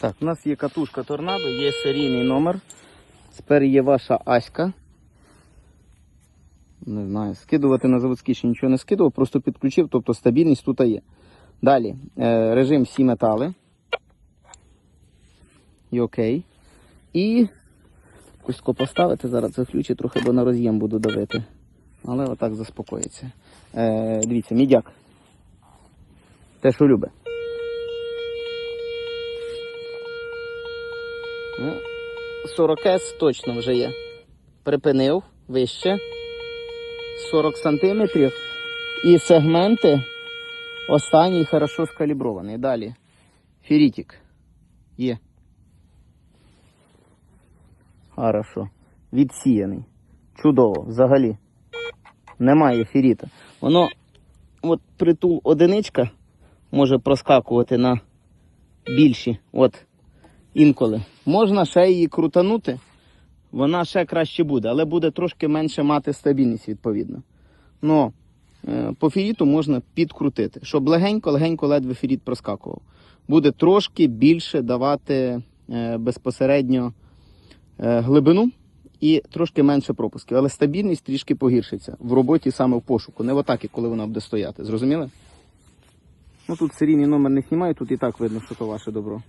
Так, у нас є катушка торнадо, є серійний номер. Тепер є ваша Аська. Не знаю, скидувати на заводські ще нічого не скидував, просто підключив, тобто стабільність тут є. Далі, е, режим всі метали. І окей. І кусько поставити, зараз заключу трохи, бо на роз'єм буду давити. Але отак заспокоїться. Е, дивіться, мідяк. Те, що любить. Ну, 40С точно вже є. Припинив вище. 40 сантиметрів. І сегменти останній хорошо скалібрований. Далі. Ферітик. Є. Хорошо. Відсіяний. Чудово, взагалі. Немає феріта. Воно, от притул одиничка може проскакувати на більші. От інколи. Можна ще її крутанути, вона ще краще буде, але буде трошки менше мати стабільність, відповідно. Ну, е, по феріту можна підкрутити, щоб легенько-легенько ледве феріт проскакував. Буде трошки більше давати е, безпосередньо е, глибину і трошки менше пропусків. Але стабільність трішки погіршиться в роботі саме в пошуку, не в атакі, коли вона буде стояти. Зрозуміли? Ну тут серійний номер не знімаю, тут і так видно, що то ваше добро.